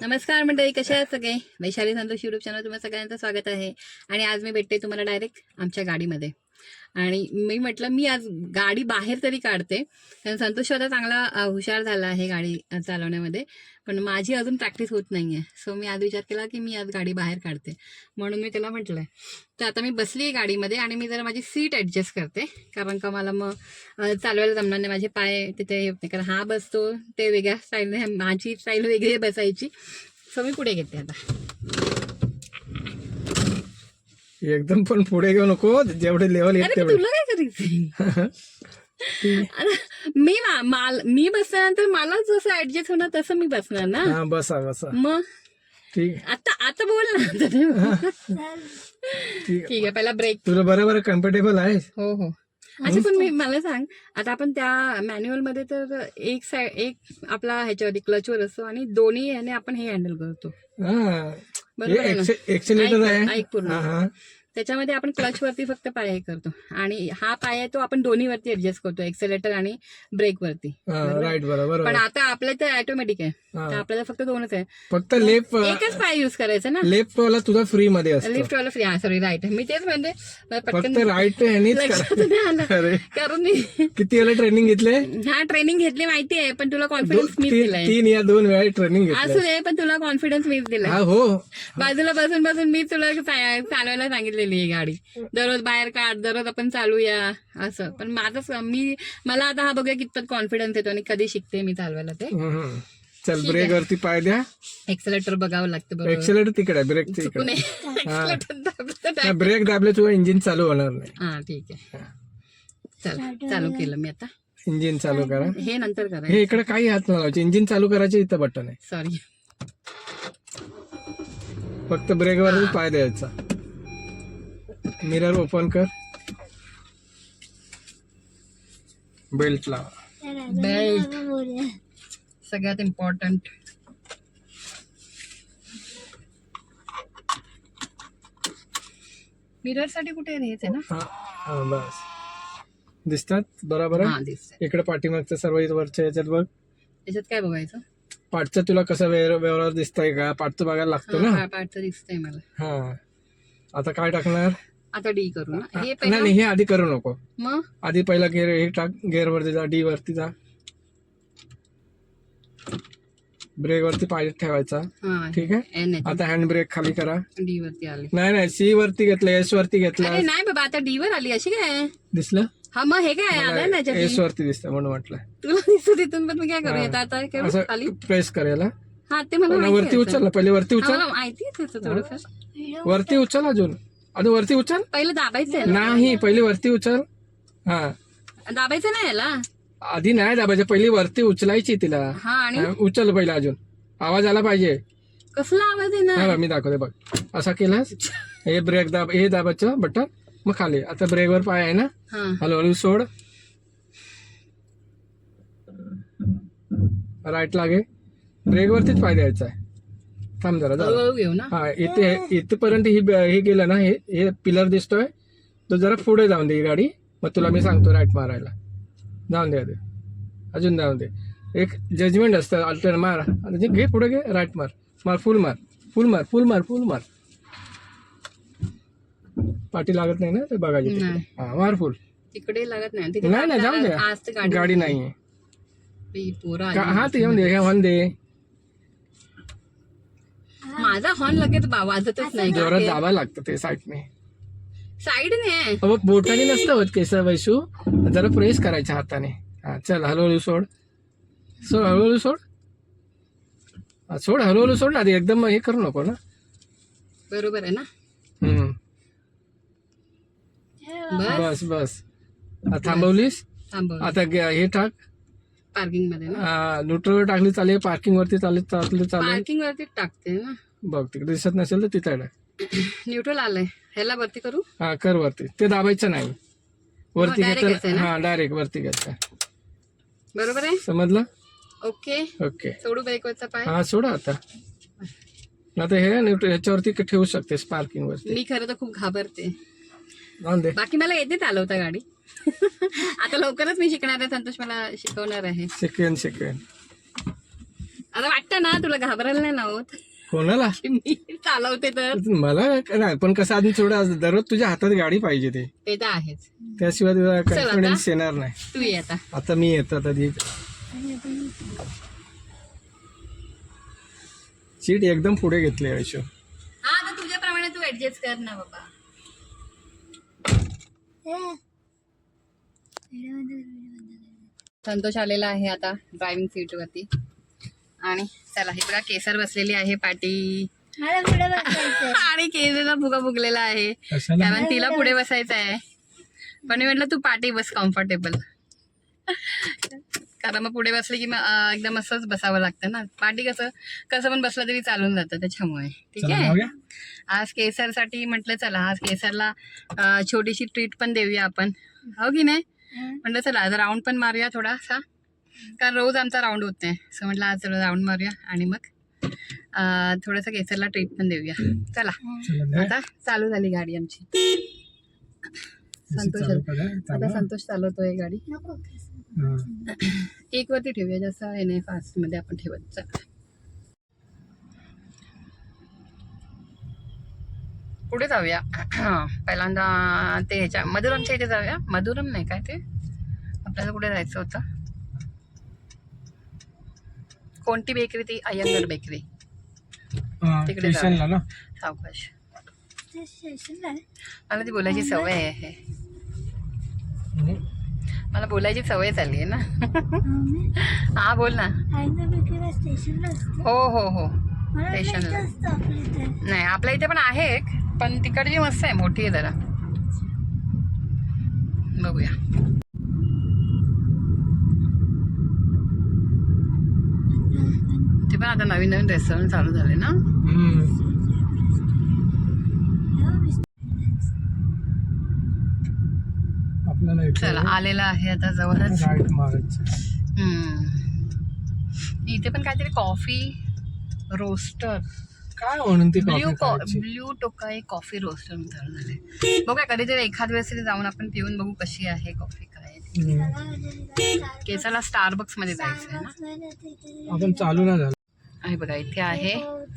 नमस्कार मंडळी कसे आहात सगळे? वैशाली संतोष युट्यूब चॅनल तुम्हाला सगळ्यांचं स्वागत आहे. आणि आज मी भेटते तुम्हाला डायरेक्ट आमच्या गाडीमध्ये. आणि मी म्हटलं मी आज गाडी बाहेर तरी काढते. कारण संतोष आता चांगला हुशार झाला आहे गाडी चालवण्यामध्ये. पण माझी अजून प्रॅक्टिस होत नाही आहे सो मी आज विचार केला की मी आज गाडी बाहेर काढते. म्हणून मी त्याला म्हटलं तर आता मी बसली आहे गाडीमध्ये आणि मी जरा माझी सीट ॲडजस्ट करते. कारण का मला मग चालवायला जमणार नाही. माझे पाय तिथे हे होत नाही. कारण हा बसतो ते वेगळ्या स्टाईलने माझी स्टाईल वेगळी बसायची. सो मी पुढे घेते आता. एकदम पण पुढे घेऊ नको जेवढे लेवल येत अरे पण तेवढे. तुला काय करायचं आता मी मा- माल मी बसल्यानंतर मला जसं ऍडजस्ट होणार तसं मी बसणार ना? हा बसा बसा. मग? ठीक. आता आता बोल ना ठीक. ठीक आहे पहिला ब्रेक तुला बरोबर कम्फर्टेबल आहे हो हो. अच्छा पण मी मला सांग. आता आपण त्या मॅन्युअलमध्ये तर एक साइड एक आपला ह्याच्यावरती क्लचवर असतो आणि दोन्ही ह्याने आपण हे हँडल करतो. हा. बरोबर आहे ना? एक्सिलेटर ऐक- आहे. ऐक पूर्ण. त्याच्यामध्ये आपण क्लच वरती फक्त पाय हे करतो. आणि हा पाय आहे तो आपण दोन्ही वरती ऍडजस्ट करतो एक्सेलेटर आणि ब्रेक वरती. बरोबर? राईट बरोबर पण आता आपलं तर ऑटोमॅटिक आहे. तर आपल्याला फक्त दोनच आहे. फक्त लेफ्ट एकच पाय युज करायचं ना? लेफ्ट वाला तुझा फ्री मध्ये लिफ्ट वाला फ्री हा सॉरी राईट मी तेच म्हणते पटकन राईट ह्यानीच लक्षात करा. नाही आलं. अरे. कारण मी किती वेळा ट्रेनिंग घेतले? हा ट्रेनिंग घेतली माहिती आहे पण तुला कॉन्फिडन्स तीन दिलाय. तीन या दोन वेळा ट्रेनिंग असू दे पण तुला कॉन्फिडन्स मीच दिलाय. हा बाजूला बसून बसून मी तुला चालवायला आहे गाडी. दररोज बाहेर काढ दररोज आपण चालूया असं. पण माझं मी मला आता हा बघूया कितपत कॉन्फिडन्स येतो आणि कधी शिकते मी चालवायला ते. चल ब्रेक वरती पाय द्या. एक्सलेटर बघावं लागतं एक्सिलेटर तिकडे ब्रेक तिकडे. ब्रेक दाबले तुझं इंजिन चालू होणार नाही. हा ठीक आहे. चल चालू केलं मी आता. इंजिन चालू करा. हे नंतर करायचं हे इकडे काही हात लावायचे. इंजिन चालू करायचे इथं बटन आहे. सॉरी फक्त ब्रेकवर पाय द्यायचा. मिरर ओपन कर. बेल्ट लावा. बेल्ट सगळ्यात इम्पॉर्टंट मिररसाठी कुठे हेच आहे ना? हा हा बस. दिसतात? बरोबर हा दिसतंय. इकडे पाठीमागचं सर्व इथं वरच्या याच्यात बघ. त्याच्यात काय बघायचं? पाठचं तुला कसं व्यव- व्यवहार दिसतंय का? पाठचं बघायला लागतो ना? हा पार्टचं दिसतंय मला. हा. आता काय टाकणार? आता डी करू ना. हे नाही पहिलं नाही हे आधी करू नको. मग? आधी पहिला गेअर हे टाक गेअर वरती जा डी वरती जा. ब्रेक वरती पाय ठेवायचा. हा ठीक आहे? आता हँड ब्रेक खाली करा. डी वरती आली. नाही नाही सी वरती घेतलं एस वरती घेतला. अरे नाही बाबा आता डी वर आली अशी काय? दिसलं? हा मग हे काय? आलं ना एस वरती दिसतं म्हणून म्हटलं. तुला दिसत तिथून पण मी काय करू? हा. येतं आता असं खाली? प्रेस करेला हा ते मला माहिती वरती उचल पहिले वरती हा, उचल. मला माहिती आहे त्याचं थोडंफार वरती उचल अजून. अजून वरती उचल पहिलं दाबायचं नाही पहिले वरती उचल हा दाबायचं नाही याला आधी नाही दाबायचं पहिली वरती उचलायची तिला हा आणि हा, उचल पहिला अजून आवाज आला पाहिजे कसला आवाज हा बघ, मी दाखवते बघ असा केलास हे ब्रेक दाब हे दाबायचं बटन मग खाली आता ब्रेकवर पाय आहे ना हा हळूहळू सोड राईट लागे ब्रेकवरतीच पाय द्यायचा आहे थांब जरा जरा हळूहळू घेऊ ना? हा इथे इथपर्यंत ही हे गेलं ना हे हे पिलर दिसतोय. तो जरा पुढे जाऊन दे ही गाडी. मग तुला मी सांगतो राईट मारायला. जाऊन दे आधी. अजून जाऊन दे. एक जजमेंट असतं अल्टर मार. घे पुढे घे राईट मार. मार फुल मार. फुल मार फुल मार फुल मार. पाठी लागत नाही ना ते बघायची तिकडे. नाही. हा मार फुल तिकडे लागत नाही. तिकडे नाही नाही जाऊन दे. आज तर गाडी पोरं का- हा ते येऊन दे हे हॉर्न दे. माझा हॉर्न लगेच बा- वाजतच नाही. जोरात दाबायला लागतं ते साईडने. साईडने? अहो, बोटाने नसतं होत केस वैशू. जरा प्रेस करायच्या हाताने. हा चल हळूहळू सोड. सोड हळूहळू सोड. हा, सोड हळूहळू सोड ना. आधी एकदम हे करू नको ना. बरोबर आहे ना? हम्म. बस. बस बस. हा, थांबवलीस? थांबव आता गे- हे टाक. पार्किंगमध्ये ना? न्यूट्रलवर टाकली चालेल पार्किंग वरती चालेल चालली चालेल. पार्किंग वरती टाकते ना. बघ तिकडे दिसत नसेल तर तिथे टाक न्यूट्रल आलंय. ह्याला वरती करू? हा कर वरती. ते दाबायचं नाही. वरती direct घेतलं? हा डायरेक्ट वरती घ्यायचं बरोबर आहे? समजलं? ओके. ओके. सोडू ब्रेकवरचा पाय? हा सोडा आता. आता हे न्यूट्रल ह्याच्यावरती क- ठेवू शकतेस पार्किंग वरती. मी खरं तर खूप घाबरते. जाऊन दे. बाकी मला येते चालवता गाडी. आता लवकरच मी शिकणार आहे. संतोष मला शिकवणार आहे. शिकवेन शिकवेन. आता वाटतं ना तुला घाबरायला नाही ना होत. कोणाला? मी चालवते तर? मला नाही पण कसं अजून थोडं दररोज तुझ्या हातात गाडी पाहिजे ते. ते तर आहेच. त्याशिवाय आता. कॉन्फिडन्स येणार नाही. तू ये आता. आता मी येतो आता ती सीट एकदम पुढे घेतली आयुष्य. हा आता तुझ्याप्रमाणे तू ऍडजस्ट कर ना बाबा. संतोष आलेला आहे आता ड्रायव्हिंग सीट वरती. आणि चला हे बघा केसर बसलेली आहे पाटी. मला पुढे बसायचंय. आणि केसरला फुगा फुगलेला आहे. कारण तिला पुढे बसायचं आहे पण मी म्हटलं तू पाठी बस कम्फर्टेबल कारण मग पुढे बसले की मग एकदम असंच बसावं लागतं ना. पाठी कसं कसं पण बसलं तरी चालून जातं त्याच्यामुळे. ठीक चला आहे? आज केसरसाठी म्हटलं चला आज केसरला छोटीशी ट्रीट पण देऊया आपण. हो की नाही? म्हटलं चला आज राऊंड पण मारूया थोडासा. कारण रोज आमचा राऊंड होत नाही. सो म्हटलं आज थोडं राऊंड मारूया आणि मग अं, थोडंसं केसरला ट्रीट पण देऊया. चला. आता चालू झाली गाडी आमची. संतोष. आता. संतोष चालवतोय गाडी. हा. एक वरती ठेवूया जास्त हे नाही फास्टमध्ये आपण ठेवत. चला. पुढे जाऊया. पहिल्यांदा ते ह्याच्या मधुरमच्या इथे जाऊया. मधुरम नाही काय ते? आपल्याला कुठे जायचं होतं? कोणती बेकरी? ती अय्यंगर बेकरी. तिकडे स्टेशनला ना? सावकाश. मला ती बोलायची सवय आहे. मला बोलायची सवय झाली आहे ना. हा बोल ना. हो हो हो. स्टेशनला. नाही आपल्या इथे. पण आहे एक, पण तिकडची मस्त आहे मोठी आहे जरा. बघूया ते पण आता नवीन नवीन रेस्टॉरंट चालू झाले ना? चला आलेला आहे आता जवळच. इथे पण काहीतरी कॉफी रोस्टर काय म्हणून ती blue? Blue Tokai coffee roaster चालू झाले. बघूया कधीतरी एखाद वेळेस तरी जाऊन आपण पिऊन बघू कशी आहे कॉफी काय. केसाला स्टारबक्समध्ये जायचं आहे ना? आपण चालू ना झालं. आहे बघा इथे आहे.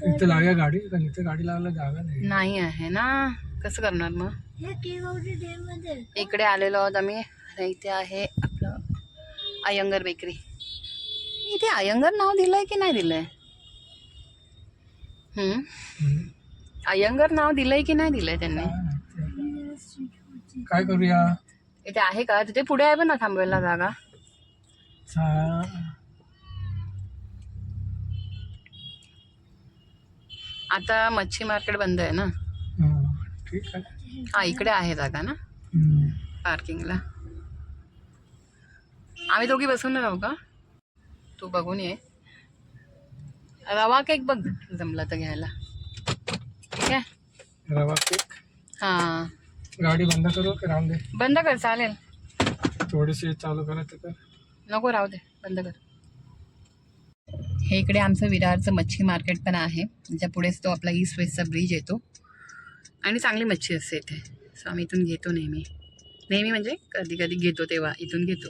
इथे लाव्या गाडी पण इथे गाडी लावायला जागा नाही. नाही आहे ना. कसं करणार मग? हे इकडे आलेलो आहोत आम्ही. इथे आहे आपलं अयंगर बेकरी. इथे अयंगर नाव दिलंय की नाही दिलंय. अयंगर नाव दिलंय की नाही दिलंय त्यांनी? काय करूया? इथे आहे का? तिथे पुढे आहे पण ना थांबवायला जागा. आता मच्छी मार्केट बंद आहे ना? हा, ठीक आहे. हा इकडे आहे जागा ना. पार्किंगला. आम्ही दोघी बसून राहू का? तू बघून ये. रवा केक बघ जमला तर घ्यायला. ठीक आहे? रवा केक हां. गाडी बंद करू की राहून दे? बंद कर चालेल. थोडीशी चालू करायचं तर नको राहू दे. बंद कर. हे इकडे आमचं विरारचं मच्छी मार्केट पण आहे. त्याच्या पुढेच तो आपला ईस्ट वेस्टचा ब्रिज येतो. आणि चांगली मच्छी असते इथे. सो आम्ही इथून घेतो नेहमी. नेहमी म्हणजे कधी कधी घेतो तेव्हा इथून घेतो.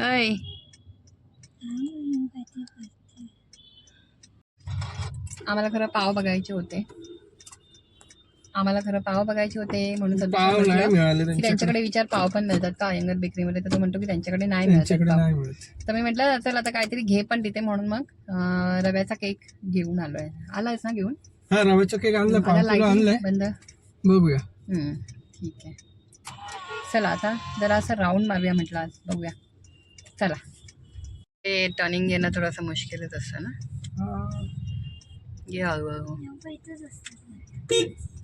अय आम्हाला खरं पाव बघायचे होते. आम्हाला खरं पाव बघायचे होते म्हणून पाव नाही मिळाले त्यांच्याकडे. विचार पाव पण मिळतात का अयंगर बेकरीमध्ये? तर तो म्हणतो की त्यांच्याकडे नाही मिळत तर मी म्हटलं चल आता काहीतरी घे पण तिथे म्हणून मग रव्याचा केक घेऊन आलोय. आलायस ना घेऊन? हा रव्याचा केक आणला बंद. बघूया. हम्म, ठीक आहे. चला आता जरा असं राऊंड मारूया म्हटलं आज. बघूया. चला. ते टर्निंग घेणं थोडंसं मुश्किलच असतं ना. हा. घे हळूहळू.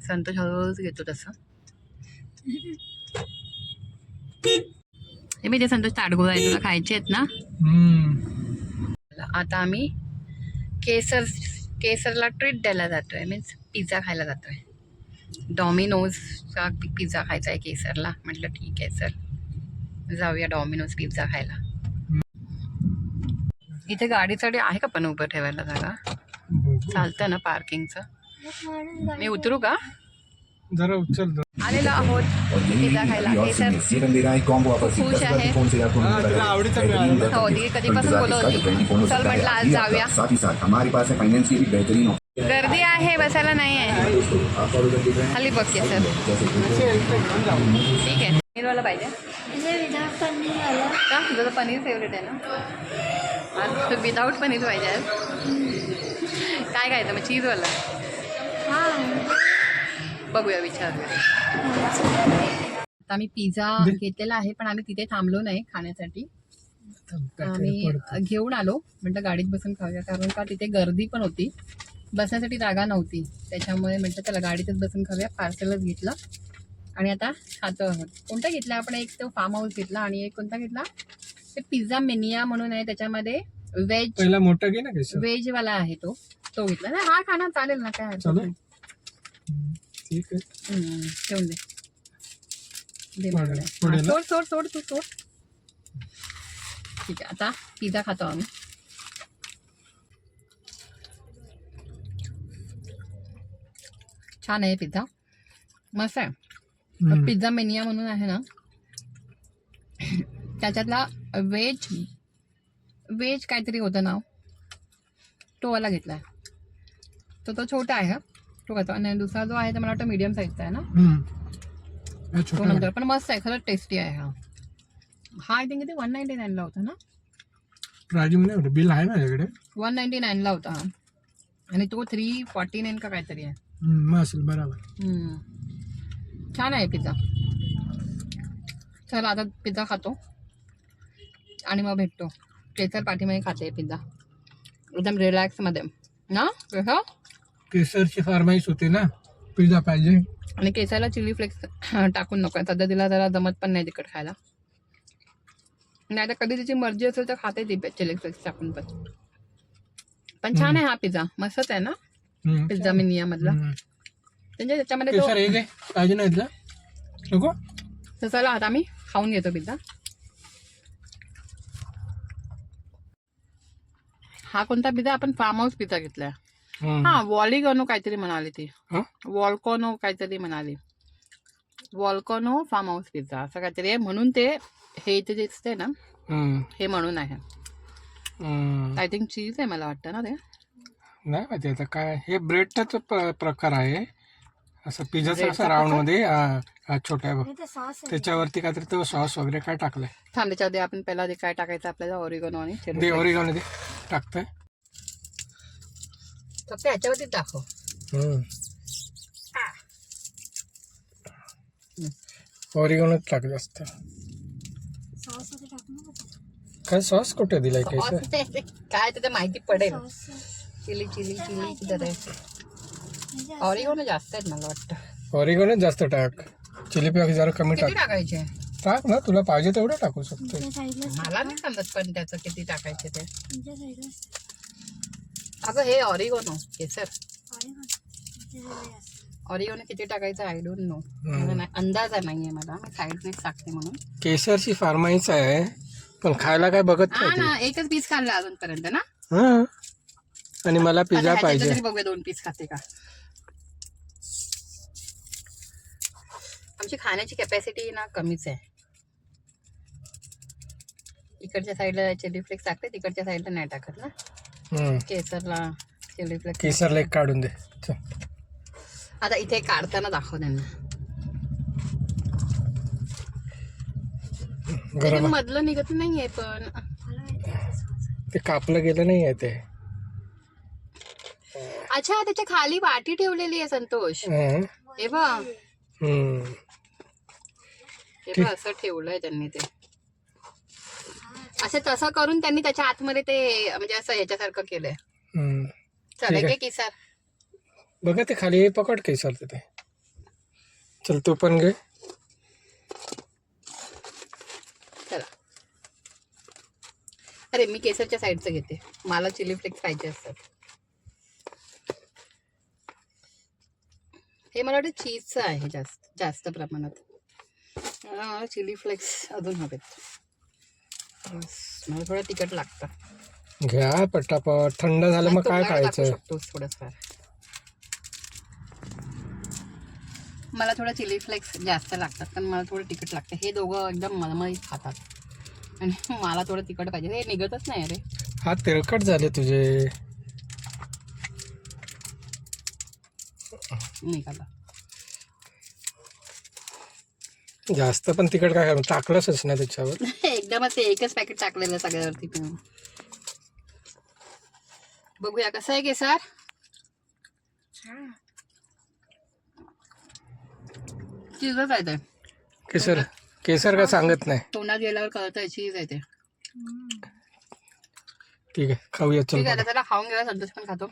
संतोष हळूहळूच घेतो तसं. हे मी ते संतोष ताडगोळ आहे तुला खायचे आहेत ना. आता आम्ही केसर केसरला ट्रीट द्यायला जातोय मीन्स पिझ्झा खायला जातोय. डॉमिनोजचा पिझ्झा खायचा आहे केसरला. म्हटलं ठीक आहे चल. जाऊया डॉमिनोज पिझ्झा खायला. इथे गाडीसाठी आहे का पण उभं ठेवायला जागा. चालतं ना पार्किंगचं मी उतरू का? जरा उचल. आलेलो आहोत. पिझ्झा खायला. है खुश आहे. हाँ, ती कधीपासून बोलत होती. चल म्हटलं आज जाऊया. गर्दी आहे बसायला नाही आहे. हैं खाली बघ केसर जैसे कि असे इथे घेऊन जाऊ. ठीक आहे. पनीरवाला पाहिजे. का? तुझं पनीर फेवरेट आहे ना? आज विदाऊट पनीर पाहिजे काय खायचं मग? चीजवाला बघूया विचारूया. आता आम्ही पिझ्झा घेतलेला आहे पण आम्ही तिथे थांबलो नाही खाण्यासाठी. आम्ही घेऊन आलो. म्हटलं गाडीत बसून खाऊया कारण का तिथे गर्दी पण होती. बसण्यासाठी जागा नव्हती. त्याच्यामुळे म्हटलं चला गाडीतच बसून खाऊया. पार्सलच घेतलं. आणि आता खातो आहोत. कोणता घेतला? आपण एक तो फार्म हाऊस घेतला आणि एक कोणता घेतला? ते पिझ्झा मेनिया म्हणून आहे त्याच्यामध्ये. व्हेज पहिला मोठा घे ना केसर व्हेज वाला आहे तो तो घेतला नाही हा खाना चालेल ना काय हरकत चालेल. नाही. ठीक आहे हम्म, ठेवून दे दे पुढे- मला. पुढे हा, ना? सोड सोड सोड तू सोड ठीक आहे आता पिझ्झा खातो आम्ही छान आहे पिझ्झा मस्त आहे हम्म. पिझ्झा मेनिया म्हणून आहे ना त्याच्यातला व्हेज व्हेज काहीतरी होतं नाव. तो वाला घेतला तो तो छोटा आहे हा. तो घेतो. आणि दुसरा जो आहे तो मला वाटतं मीडियम साईजचा आहे ना? हम्म. तो छोटा नंतर. पण मस्त आहे खरंच टेस्टी आहे हा. हा आय थिंक किती? वन नाईन्टी नाईनला होता ना? प्राईज नाही बिल आहे माझ्याकडे वन नाईन्टी नाईनला होता. हा आणि तो थ्री फॉर्टी नाईन का काहीतरी आहे. हम्म, मग असेल बरोबर. हम्म. छान आहे पिझ्झा चला आता पिझ्झा खातो. आणि मग भेटतो. केसर पाठीमध्ये खाते पिझ्झा. एकदम रिलॅक्समध्ये ना कसं केसरची फरमाईश होती ना पिझ्झा पाहिजे. आणि केसाला चिली फ्लेक्स टाकून नको सध्या तिला जरा जमत पण नाही तिकट खायला. नाही तर कधी तिची मर्जी असेल तर खाते ती चिली फ्लेक्स टाकून पण. पण छान आहे हा पिझ्झा मस्तच आहे ना. पिझ्झा मिनिया मधला. म्हणजे त्याच्यामध्ये तो पाहिजे ना नको? तर चला आता आम्ही खाऊन घेतो पिझ्झा. हा कोणता पिझ्झा? आपण फार्म हाऊस पिझ्झा घेतलाय. हा वॉलिगॉनो काहीतरी म्हणाली ती. हा? वॉल्कॉनो काहीतरी म्हणाली. वॉल्कॉनो फार्म हाऊस पिझ्झा असं काहीतरी आहे. म्हणून ते हे इथे जे दिसते ना. हे म्हणून आहे. आय थिंक चीज आहे मला वाटतं ना ते. नाही माहिती आता काय हे ब्रेडचाच प्रकार आहे. असं पिझ्झाचा असं राऊंडमध्ये छोटा आहे बघ नाही तर सॉस आहे. त्याच्यावरती काहीतरी तो सॉस वगैरे काय टाकलंय. थांब त्याच्यामध्ये आपण पहिला ते काय टाकायचं आपल्याला ऑरिगोनो आणि. ओरिगानो दे. टाकतंय फक्त ह्याच्यावरती दाखव ओरिगानोच टाक जास्त सॉस. काय कुठे दिलाय ते- काय ते माहिती पडेल चिली चिली चिली किती म्हणजे जास्त आहेत मला वाटतं ओरिगानोच जास्त टाक चिली जरा कमी टाक टाकायचे टाक ना तुला पाहिजे तेवढं टाकू शकतो तुमच्या साईडला मला नाही समजत पण त्याचं किती टाकायचे ते. तुमच्या साईडला अगं हे ऑरिगोनो केसर. तुमच्या साईडला असं. ऑरिगोनो किती टाकायचं? I don't know. अंदाज नाहीये मला. मी साईडनेच टाकते म्हणून. केसरची फार्माईच आहे पण खायला काय बघत हा नाही ना एकच पीस खाल्ला अजूनपर्यंत ना? हा. आणि मला आता पिझ्झा ह्याच्यातलं पाहिजे. तरी बघूया दोन पीस खाते का? आमची खाण्याची कॅपॅसिटी ना कमीच आहे. इकडच्या साईडला चिली फ्लेक्स टाकते तिकडच्या साईडला नाही टाकत ना. केसरला चिली फ्लेक्स केसरला एक काढून दे. आता इथे काढताना दाखव त्यांना गरम. मधलं निघत नाहीये पण ते कापलं गेलं नाही आहे ते अच्छा त्याच्याखाली वाटी ठेवलेली आहे संतोष हं. बघ. हे बघ असं ठेवलंय त्यांनी ते असं तसं करून त्यांनी त्याच्या आतमध्ये ते म्हणजे असं ह्याच्यासारखं केलंय. हम्म. चला ठीक आहे. घे किसार. बघा ते खाली पकड केसर तिथे. चल तू पण घे. चला. अरे मी केसरच्या साईडचं घेते. मला चिली फ्लेक्स पाहिजे असतात. हे मला वाटतं चीजचं आहे जास्त जास्त प्रमाणात. मला चिली फ्लेक्स अजून हवेत. मला थोडं तिखट लागतं. घ्या पटापट. थंड झालं मग काय खायचं थोडंफार. मला थोडं चिली फ्लेक्स जास्त लागतात कारण मला थोडं तिखट लागतं. हे दोघं एकदम मलमलीत खातात. आणि मला थोडं तिखट पाहिजे. हे निघतच नाही रे. हात तेलकट झाले तुझे. निघाला. जास्त पण तिखट काय करू टाकलंच ना त्याच्यावर. एकदमच ते एकच पॅकेट टाकलेलं सगळ्यावरती पिऊन बघूया कसं आहे केसर. चीजच आहे ते. केसर केसर का सांगत नाही? तोंडात गेल्यावर कळतंय चीज आहे ते. ठीक आहे खाऊया चल ठीक आहे त्याला खाऊन गेला संतोष पण खातो.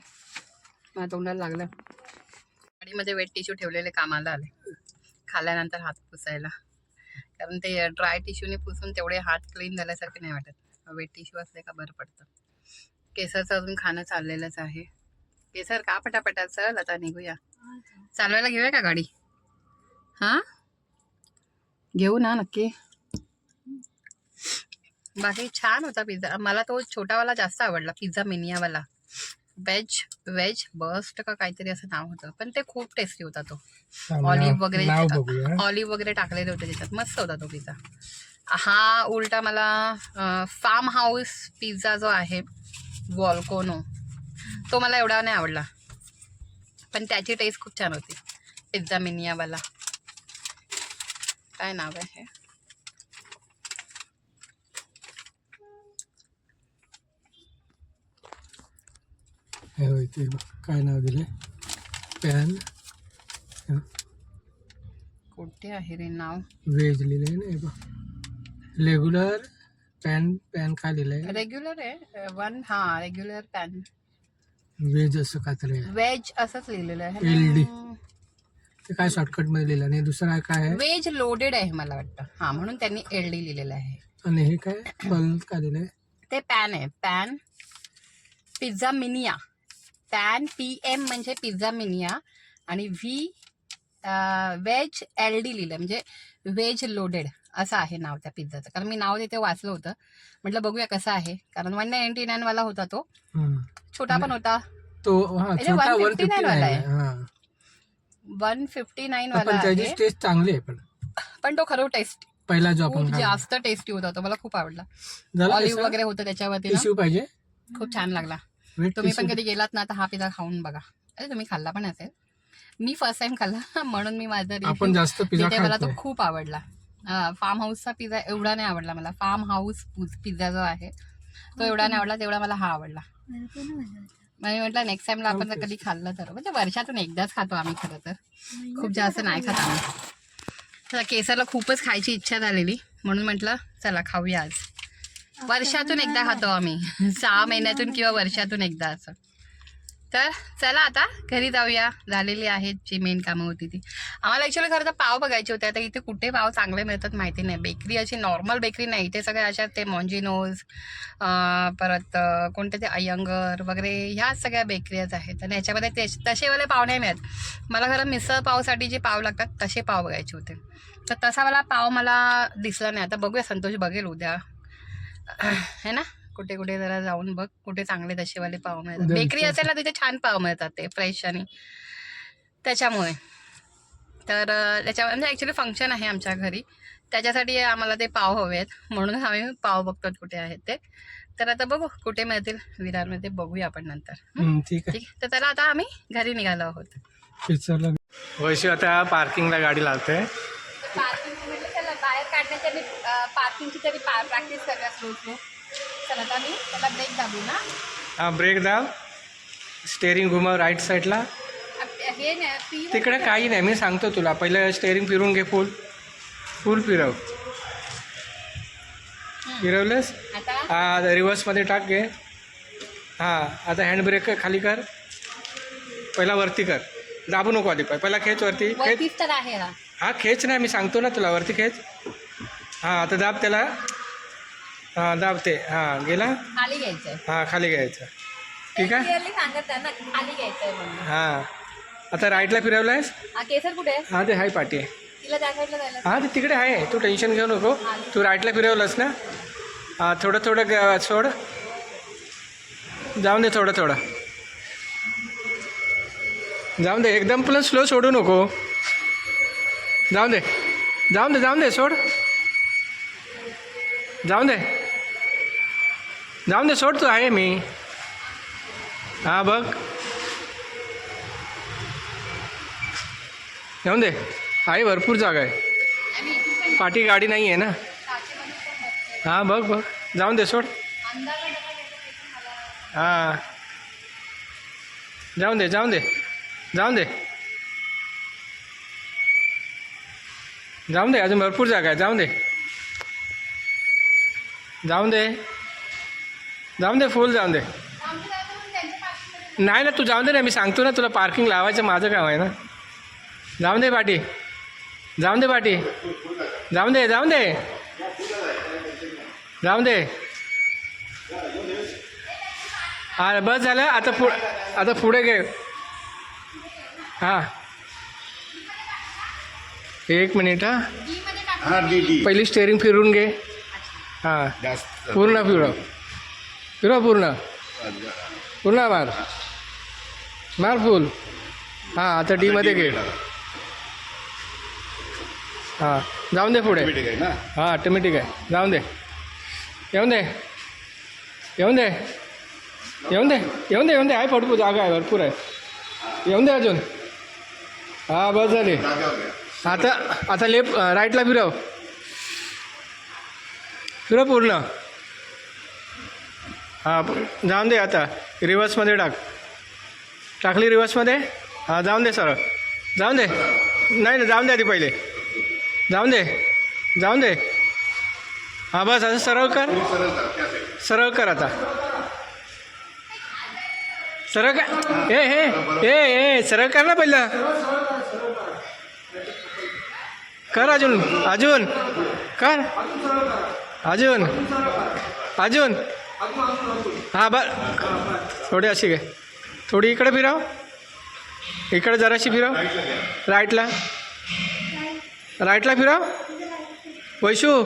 मला तोंडाला लागलं. गाडीमध्ये वेट टिश्यू ठेवलेले कामाला आले. खाल्ल्यानंतर हात पुसायला. कारण ते ड्राय टिश्यूने पुसून तेवढे हात क्लीन झाल्यासारखे नाही वाटत. वेट टिश्यू असले का बरं पडतं. केसरचं अजून खाणं चाललेलंच आहे. केसर का पटापटा चल आता निघूया. चालवायला घेऊया का गाडी? हां? घेऊ ना नक्की. बाकी छान होता पिझ्झा मला तो छोटावाला जास्त आवडला पिझ्झा मिनियावाला व्हेज व्हेज बस्ट का काहीतरी असं नाव होतं. पण ते खूप टेस्टी होता तो. ऑलिव्ह वगैरे ऑलिव्ह वगैरे टाकलेले होते त्याच्यात मस्त होता तो पिझ्झा हा उलटा मला फार्म हाऊस पिझ्झा जो आहे वॉल्कोनो तो मला एवढा नाही आवडला. पण त्याची टेस्ट खूप छान होती. पिझ्झा मिनियावाला काय नाव आहे हे? होय ते. काय नाव दिले पॅन. कुठे आहे रे नाव? व्हेज लिहिलंय ना हे बघ. रेग्युलर पॅन पॅन काय लिहिलंय? रेग्युलर आहे. वन हा रेग्युलर पॅन. व्हेज असं काहीतरी आहे व्हेज असंच लिहिलेलं आहे LD. ते काय शॉर्टकटमध्ये लिहिलं? आणि दुसरं काय आहे? व्हेज लोडेड आहे मला वाटतं. हा म्हणून त्यांनी एल डी लिहिलेलं आहे. आणि हे काय? पल काय लिहिलंय? ते पॅन आहे. Pan pizza mania pan P M म्हणजे पिझ्झा मिनिया आणि व्ही व्हेज एल डी लिहिलं. म्हणजे व्हेज लोडेड असं आहे नाव त्या पिझ्झाचं कारण मी नाव तिथे वाचलं होतं. म्हटलं बघूया कसं आहे. कारण वन नाईन्टी नाईन वाला होता तो. छोटा पण होता. तो छोटा 159 वन फिफ्टी वाला आहे. हा. वन फिफ्टी नाईन वाला टेस्ट चांगली आहे पण. पण तो खरं टेस्ट पहिला जो आपण जास्त टेस्टी होता तो. मला खूप आवडला. ऑलिव्ह वगैरे होतं त्याच्यावरती खूप छान लागला. तुम्ही पण. कधी गेलात ना तर हा पिझ्झा खाऊन बघा. अरे तुम्ही खाल्ला पण असेल. मी फर्स्ट टाइम खाल्ला म्हणून मी माझा आपण जास्त पिझ्झा. मला तो खूप आवडला. फार्म हाऊसचा पिझ्झा एवढा नाही आवडला मला. फार्म हाऊस पिझ्झा जो आहे तो एवढा नाही आवडला तेवढा मला हा आवडला. म्हणजे म्हटलं नेक्स्ट टाइमला आपण जर. कधी खाल्लं तर. म्हणजे वर्षातून एकदाच खातो आम्ही खरं तर. खूप जास्त नाही खात आम्ही. तर केसरला खूपच खायची इच्छा झालेली. म्हणून म्हटलं चला खाऊया आज. वर्षातून एकदा खातो आम्ही. सहा महिन्यातून किंवा वर्षातून एकदा असं. तर चला आता घरी जाऊया. झालेली आहेत जी मेन कामं होती ती. आम्हाला ॲक्च्युली खरं तर पाव बघायचे होते. आता इथे कुठे पाव चांगले मिळतात माहिती नाही. बेकरी अशी नॉर्मल बेकरी नाही. इथे सगळे अशा ते मॉन्जिनोज परत कोणते ते अयंगर वगैरे ह्या सगळ्या बेकरीज आहेत. आणि ह्याच्यामध्ये ते तसेवाले पाव नाही मिळत. मला खरं मिसळ पावसाठी जे पाव लागतात तसे पाव बघायचे होते. तर तसा वाला पाव मला दिसला नाही. आता बघूया संतोष बघेल उद्या. है ना? कुठे कुठे जरा जाऊन बघ. कुठे चांगले तसेवाले पाव मिळतात. बेकरी असेल ना तिथे छान पाव मिळतात ते फ्रेश आणि. त्याच्यामुळे. तर त्याच्या म्हणजे ॲक्च्युली फंक्शन आहे आमच्या घरी. त्याच्यासाठी आम्हाला ते पाव हवे आहेत म्हणून आम्ही पाव बघतो कुठे आहेत ते. तर आता बघू कुठे मिळतील. विरारमध्ये बघूया आपण नंतर. ठीक आहे. तर चला आता आम्ही घरी निघालो आहोत. वैशी आता पार्किंगला गाडी लावते. पार्किंग म्हटलं चला बाहेर काढण्याची आम्ही पार्किंगची तरी प्रॅक्टिस करूया स्लो स्लो चला आता मी त्याला ब्रेक दाबू ना. हा ब्रेक दाब. स्टेअरिंग घुमाव राईट साईडला हे नाही तिकडे काही नाही मी सांगतो तुला. पहिलं स्टेअरिंग फिरून घे फुल फुल फिरव. फिरवलंस? आता? हा रिव्हर्समध्ये टाक घे. हां आता हँडब्रेक खाली कर. पहिला वरती कर. दाबू नको आधी पहिला खेच वरती. खेच. तर आहे हा खेच नाही मी सांगतो ना तुला. वरती खेच. हां आता दाब त्याला. हां दाबते. हां गेला? खाली घ्यायचंय. हां खाली घ्यायचं. ठीक आहे? क्लिअरली सांगत आहे ना की खाली घ्यायचंय म्हणून. हां. आता राईटला फिरवलायस? हा केसर कुठे आहे? हां ते हाय पाठी. आहे तिला त्या साईडला जायला हां ते तिकडे आहे. तू टेन्शन घेऊ नको. तू राईटला फिरवलंस ना? हां थोडं थोडं ग- सोड. जाऊन दे थोडं थोडं. जाऊन दे. एकदम प्लस स्लो सोडू नको. जाऊन दे. जाऊन दे जाऊन दे सोड. जाऊन दे जाऊन दे सोडतो आहे मी. हा बघ. जाऊन दे आहे भरपूर जागा आहे. पाठी गाडी नाही आहे ना? हां बघ बघ. जाऊन दे सोड. हां. जाऊन दे जाऊन दे जाऊन दे जाऊन दे अजून भरपूर जागा आहे. जाऊन दे जाऊन दे. जाऊन दे फुल जाऊन दे. नाही ना तू जाऊन दे ना मी सांगतो ना तुला पार्किंग लावायचं माझं काम आहे ना. जाऊन दे पाटी. जाऊन दे पाटी. जाऊन दे जाऊन दे. जाऊन दे. हा बस झालं आता पुढ आता पुढे घे. हां. एक मिनिट हां. पहिली स्टेअरिंग फिरून घे. हां. जास्त. पूर्ण फिरव. फिरव पूर्ण. पूर्ण मार. मार फुल हां आता डीमध्ये घे. हां जाऊन दे पुढे. हां ऑटोमॅटिक आहे. जाऊन दे. येऊन दे. येऊन दे. येऊन दे. येऊन दे येऊन दे. आहे भरपूर जागा आहे भरपूर आहे. येऊन दे अजून. हां बस झाली. आता आता लेफ्ट राईटला फिरव. तुला पूर्ण. हां जाऊन दे आता. रिवर्समध्ये टाक. टाकली रिवर्समध्ये हां जाऊन दे सरळ. जाऊन दे. नाही ना जाऊन दे आधी पहिले. जाऊन दे. जाऊन दे. हां बस असं सरळ कर. सरळ कर आता. सरळ का ए हे ए ए सरळ कर ना पहिलं. कर अजून. अजून. कर. अजून? अजून? हां बर थोडी अशी घे. थोडी इकडे फिराव. इकडे जराशी फिराव. राईटला. राईटला फिराव. वैशू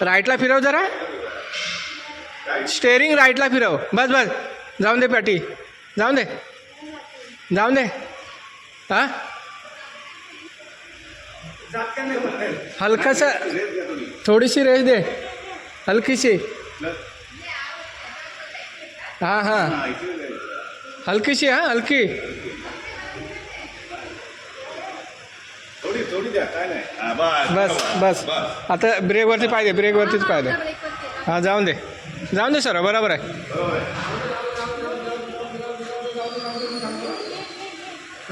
राईटला फिराव जरा. स्टेअरिंग राईटला फिराव. बस बस. जाऊन दे पाटी जाऊन दे. जाऊन दे. हां? हलकासा. थोडीशी रेस दे. हलकीशी. हां हां. हलकीशी हां हलकी. बस बस. बस आता ब्रेकवरती पाहिजे ब्रेकवरतीच पाहिजे. हां जाऊन दे. जाऊन दे सर बरोबर आहे.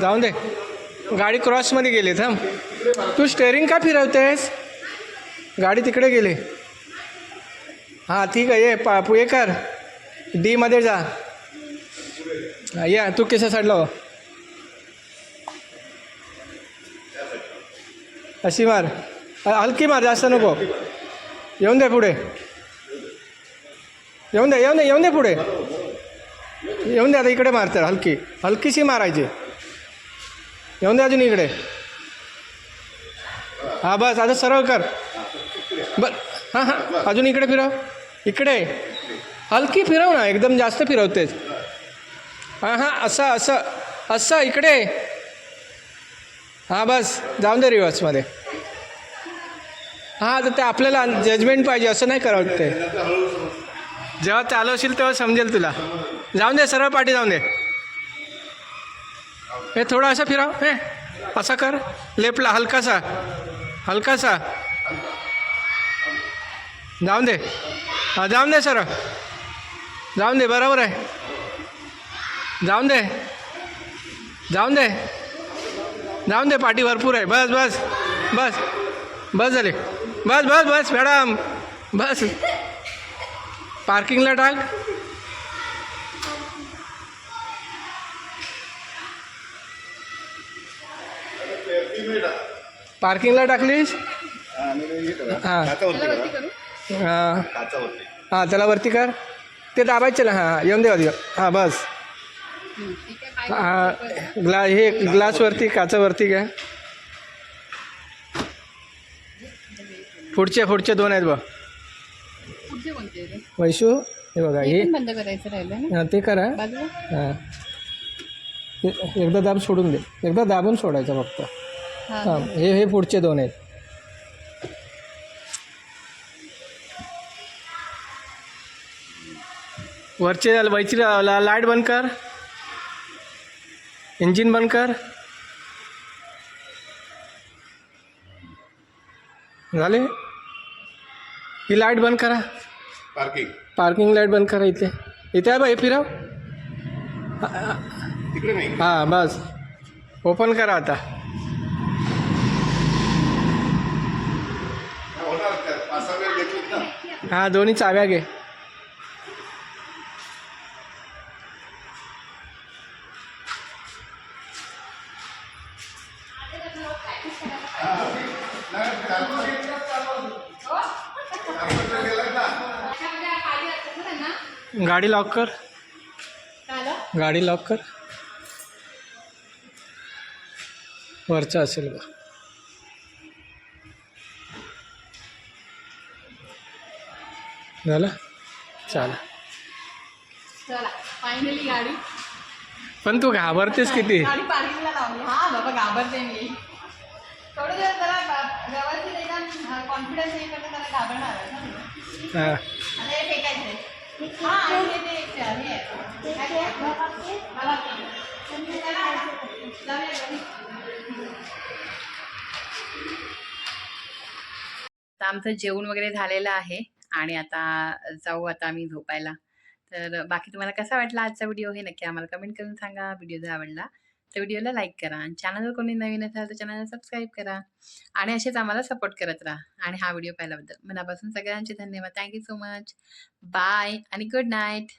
जाऊन दे. गाडी क्रॉसमध्ये गेली थांब. तू स्टेअरिंग का फिरवतेस? गाडी तिकडे गेली. हां ठीक आहे ये पा हे कर. डीमध्ये जा. या तू कशा साईडला हो. अशी मार. हलकी मार जास्त नको. येऊन दे पुढे. येऊन दे येऊन दे येऊन दे पुढे. येऊन दे आता इकडे मारते हलकी. हलकीशी मारायची. येऊन दे अजून इकडे. हां बस आता सरळ कर. बर. हां हां. अजून इकडे फिरव. इकडे. हलकी फिरव ना एकदम जास्त फिरवतेस. हां हां असं असं असं इकडे. हां बस जाऊन दे रिवर्समध्ये हां तर ते आपल्याला जजमेंट पाहिजे असं नाही करावं ते. जेव्हा चालवशील तेव्हा समजेल तुला. जाऊन दे सरळ पाठी जाऊन दे. हे थोडं असं फिराव हे. असं कर. लेपला हलकासा. हलकासा. जाऊन दे. हां जाऊन दे सरळ जाऊन दे बरोबर आहे. जाऊन दे. जाऊन दे. जाऊन दे पाठी भरपूर आहे. बस बस बस. बस झाले. बस बस बस मॅडम. बस. पार्किंगला टाक. पार्किंगला टाकलीस? हा, हे. हा. त्याला वरती कर. ते दाबायचे ना हां येऊन दे आधी. हां बस. हां ग्ला हे ग्लासवरती काचावरती घ्या. पुढचे पुढचे दोन आहेत बघ? वैशू हे बघा हे हे. पण बंद करायचं राहिलं ना? हां ते करा. हां. ते एकदा दाब सोडून दे. एकदा दाबून सोडायचं फक्त. हां. हे हे पुढचे दोन आहेत. वरचे वरची लाइट बंद कर। इंजिन बंद कर। झाले? ही लाइट बंद करा। पार्किंग। पार्किंग लाइट बंद करा इथे। इथे आहे बा हे फिरव। तिकडे नाही. हां बस. ओपन करा आता. हां दोन्ही चाव्या घे. गाडी लॉक कर. गाडी लॉक कर. वरचं असेल बा झालं? चला फायनली गाडी. पण तू घाबरतेस किती? गाडी पार्किंगला लावली. हा बाबा घाबरते मी. थोडं जर व्यवस्थित एकदम कॉन्फिडन्स पण घाबरणार आहे ना. आता हे आमचं जेवण वगैरे झालेलं आहे आणि आता जाऊ आता आम्ही झोपायला. तर बाकी तुम्हाला कसा वाटला आजचा व्हिडिओ हे नक्की आम्हाला कमेंट करून सांगा. व्हिडिओ जर आवडला तर व्हिडिओला लाईक करा आणि चॅनलवर कोणी नवीन असाल तर चॅनलला सबस्क्राईब करा. आणि असेच आम्हाला सपोर्ट करत राहा. आणि हा व्हिडिओ पाहिल्याबद्दल मनापासून सगळ्यांचे धन्यवाद. Thank you so much bye आणि गुड नाईट